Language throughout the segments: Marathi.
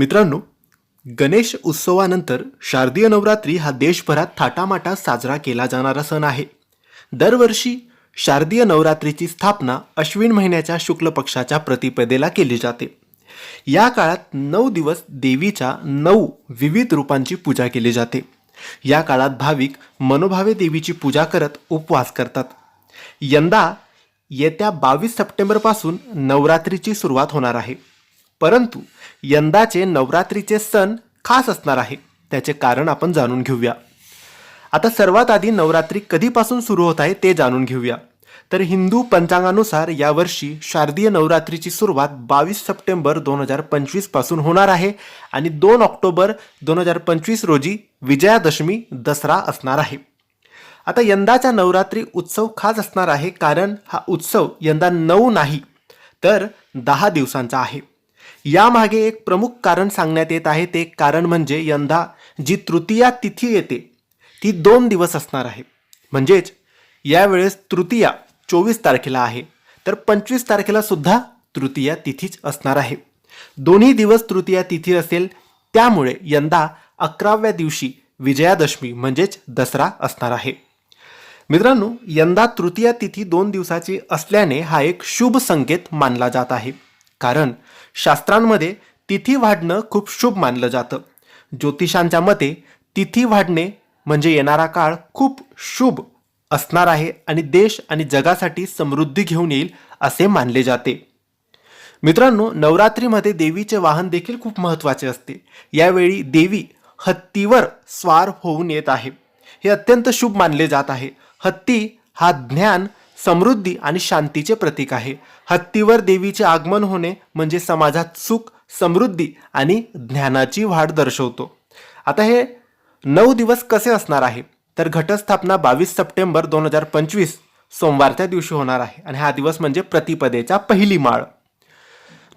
मित्रांनो गणेश उत्सवानंतर शारदीय नवरात्री हा देशभरात थाटामाटात साजरा केला जाणारा सण आहे. दरवर्षी शारदीय नवरात्रीची स्थापना अश्विन महिन्याच्या शुक्ल पक्षाच्या प्रतिपदेला केली जाते. या काळात नऊ दिवस देवीच्या नऊ विविध रूपांची पूजा केली जाते. या काळात भाविक मनोभावे देवीची पूजा करत उपवास करतात. यंदा येत्या बावीस सप्टेंबरपासून नवरात्रीची सुरुवात होणार आहे. परंतु यंदाचे नवरात्रीचे सण खास असणार आहे. त्याचे कारण आपण जाणून घेऊया. आता सर्वात आधी नवरात्री कधीपासून सुरू होत आहे ते जाणून घेऊया. तर हिंदू पंचांगानुसार यावर्षी शारदीय नवरात्रीची सुरुवात बावीस सप्टेंबर दोन हजार पंचवीसपासून होणार आहे आणि दोन ऑक्टोबर दोन हजार पंचवीस रोजी विजयादशमी दसरा असणार आहे. आता यंदाचा नवरात्री उत्सव खास असणार आहे कारण हा उत्सव यंदा नऊ नाही तर दहा दिवसांचा आहे. यामागे एक प्रमुख कारण सांगण्यात येत आहे. ते कारण म्हणजे यंदा जी तृतीया तिथी येते ती दोन दिवस असणार आहे. म्हणजेच यावेळेस तृतीया चोवीस तारखेला आहे. तर पंचवीस तारखेला सुद्धा तृतीया तिथीच असणार आहे. दोन्ही दिवस तृतीया तिथी असेल त्यामुळे यंदा अकराव्या दिवशी विजयादशमी म्हणजेच दसरा असणार आहे. मित्रांनो यंदा तृतीया तिथी दोन दिवसाची असल्याने हा एक शुभ संकेत मानला जात आहे. कारण शास्त्रांमध्ये तिथी वाढणं खूप शुभ मानलं जातं. ज्योतिषांच्या मते तिथी वाढणे म्हणजे येणारा काळ खूप शुभ असणार आहे आणि देश आणि जगासाठी समृद्धी घेऊन येईल असे मानले जाते. मित्रांनो नवरात्रीमध्ये देवीचे वाहन देखील खूप महत्त्वाचे असते. यावेळी देवी हत्तीवर स्वार होऊन येत आहे. हे अत्यंत शुभ मानले जात आहे. हत्ती हा ज्ञान समृद्धी आणि शांतीचे प्रतीक आहे. हत्तीवर देवीचे आगमन होणे म्हणजे समाजात सुख समृद्धी आणि ज्ञानाची वाढ दर्शवतो. आता हे नऊ दिवस कसे असणार आहे? तर घटस्थापना बावीस सप्टेंबर दोन हजार पंचवीस सोमवारच्या दिवशी होणार आहे आणि हा दिवस म्हणजे प्रतिपदेचा पहिली माळ.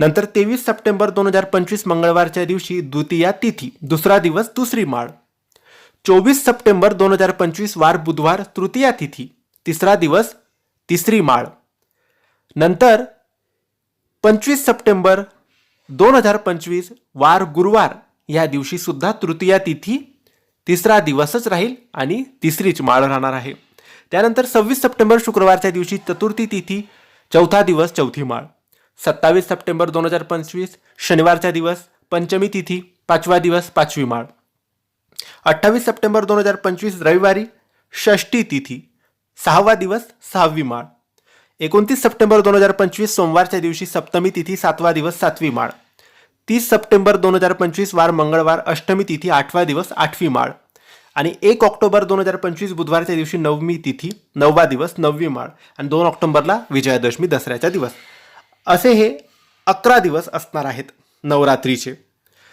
नंतर तेवीस सप्टेंबर दोन हजार पंचवीस मंगळवारच्या दिवशी द्वितीया तिथी दुसरा दिवस दुसरी माळ. चोवीस सप्टेंबर दोन हजार पंचवीस वार बुधवार तृतीया तिथी तिसरा दिवस तिसरी माळ. नंतर पंचवीस सप्टेंबर दोन हजार पंचवीस वार गुरुवार या दिवशी सुद्धा तृतीया तिथी तिसरा दिवसच राहील आणि तिसरीच माळ राहणार आहे. त्यानंतर सव्वीस सप्टेंबर शुक्रवारच्या दिवशी चतुर्थी तिथी चौथा दिवस चौथी माळ. सत्तावीस सप्टेंबर दोन हजार पंचवीस शनिवारचा दिवस पंचमी तिथी पाचवा दिवस पाचवी माळ. अठ्ठावीस सप्टेंबर दोन हजार पंचवीस रविवारी षष्टी तिथी. सहावा दिवस सहावी माळ. एकोणतीस सप्टेंबर दोन हजार पंचवीस सोमवारच्या दिवशी सप्तमी तिथी सातवा दिवस सातवी माळ. तीस सप्टेंबर दोन हजार पंचवीस वार मंगळवार अष्टमी तिथी आठवा दिवस आठवी माळ. आणि एक ऑक्टोबर दोन हजार पंचवीस बुधवारच्या दिवशी नवमी तिथी नववा दिवस नववी माळ. आणि दोन ऑक्टोबरला विजयादशमी दसऱ्याचा दिवस. असे हे अकरा दिवस असणार आहेत नवरात्रीचे.